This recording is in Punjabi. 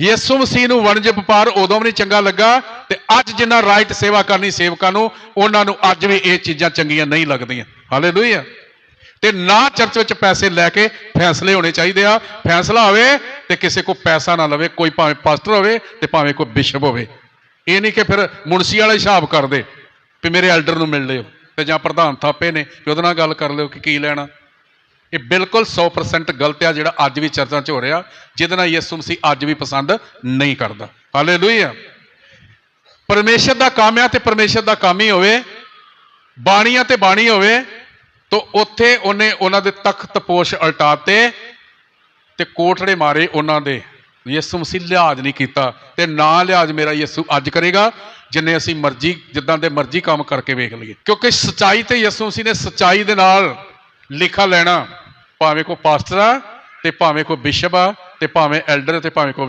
ਯਿਸੂ ਮਸੀਹ ਨੂੰ ਵਣਜ ਵਪਾਰ ਉਦੋਂ ਵੀ ਨਹੀਂ ਚੰਗਾ ਲੱਗਾ ਤੇ ਅੱਜ ਜਿੰਨਾ ਰਾਈਟ ਸੇਵਾ ਕਰਨੀ ਸੇਵਕਾਂ ਨੂੰ, ਉਹਨਾਂ ਨੂੰ ਅੱਜ ਵੀ ਇਹ ਚੀਜ਼ਾਂ ਚੰਗੀਆਂ ਨਹੀਂ ਲੱਗਦੀਆਂ। ਹਾਲੇਲੂਇਆ ਤੇ ਨਾ ਚਰਚ ਵਿੱਚ ਪੈਸੇ ਲੈ ਕੇ ਫੈਸਲੇ ਹੋਣੇ ਚਾਹੀਦੇ ਆ। ਫੈਸਲਾ ਹੋਵੇ ਤੇ ਕਿਸੇ ਕੋ ਪੈਸਾ ਨਾ ਲਵੇ, ਕੋਈ ਭਾਵੇਂ ਪਾਸਟਰ ਹੋਵੇ ਤੇ ਭਾਵੇਂ ਕੋਈ ਬਿਸ਼ਪ ਹੋਵੇ। ਇਹ ਨਹੀਂ ਕਿ ਫਿਰ ਮੁਨਸੀ ਵਾਲਾ ਹਿਸਾਬ ਕਰਦੇ ਵੀ ਮੇਰੇ ਐਲਡਰ ਨੂੰ ਮਿਲ ਲਿਓ ਤੇ ਜਾਂ ਪ੍ਰਧਾਨ ਥਾਪੇ ਨੇ, ਵੀ ਉਹਦੇ ਨਾਲ ਗੱਲ ਕਰ ਲਿਓ ਕਿ ਕੀ ਲੈਣਾ। ਇਹ ਬਿਲਕੁਲ 100% ਗਲਤ ਆ ਜਿਹੜਾ ਅੱਜ ਵੀ ਚਰਚਾ 'ਚ ਹੋ ਰਿਹਾ, ਜਿਹਦੇ ਨਾਲ ਯਿਸੂ ਮਸੀਹ ਅੱਜ ਵੀ ਪਸੰਦ ਨਹੀਂ ਕਰਦਾ। ਹਾਲੇਲੂਇਆ ਪਰਮੇਸ਼ਰ ਦਾ ਕੰਮ ਆ ਤੇ ਪਰਮੇਸ਼ਰ ਦਾ ਕੰਮ ਹੀ ਹੋਵੇ, ਬਾਣੀਆਂ ਤੇ ਬਾਣੀ ਹੋਵੇ, ਤਾਂ ਉੱਥੇ ਉਹਨੇ ਉਹਨਾਂ ਦੇ ਤਖਤ ਪੋਸ਼ ਉਲਟਾਤੇ ਤੇ ਕੋਠੜੇ ਮਾਰੇ ਉਹਨਾਂ ਦੇ। ਯਿਸੂ ਮਸੀਹ ਲਿਹਾਜ਼ ਨਹੀਂ ਕੀਤਾ ਤੇ ਨਾ ਲਿਹਾਜ਼ ਮੇਰਾ ਯਿਸੂ ਅੱਜ ਕਰੇਗਾ, ਜਿੰਨੇ ਅਸੀਂ ਮਰਜ਼ੀ, ਜਿੱਦਾਂ ਦੇ ਮਰਜ਼ੀ ਕੰਮ ਕਰਕੇ ਵੇਖ ਲਈਏ। ਕਿਉਂਕਿ ਸਚਾਈ ਤੇ ਯਿਸੂ ਮਸੀਹ ਨੇ ਸਚਾਈ ਦੇ ਨਾਲ ਲਿਖਾ ਲੈਣਾ। ਭਾਵੇਂ ਕੋ ਪਾਸਟਰ ਆ ਤੇ ਭਾਵੇਂ ਕੋ ਬਿਸ਼ਪ ਆ ਤੇ ਭਾਵੇਂ ਐਲਡਰ ਤੇ ਭਾਵੇਂ ਕੋ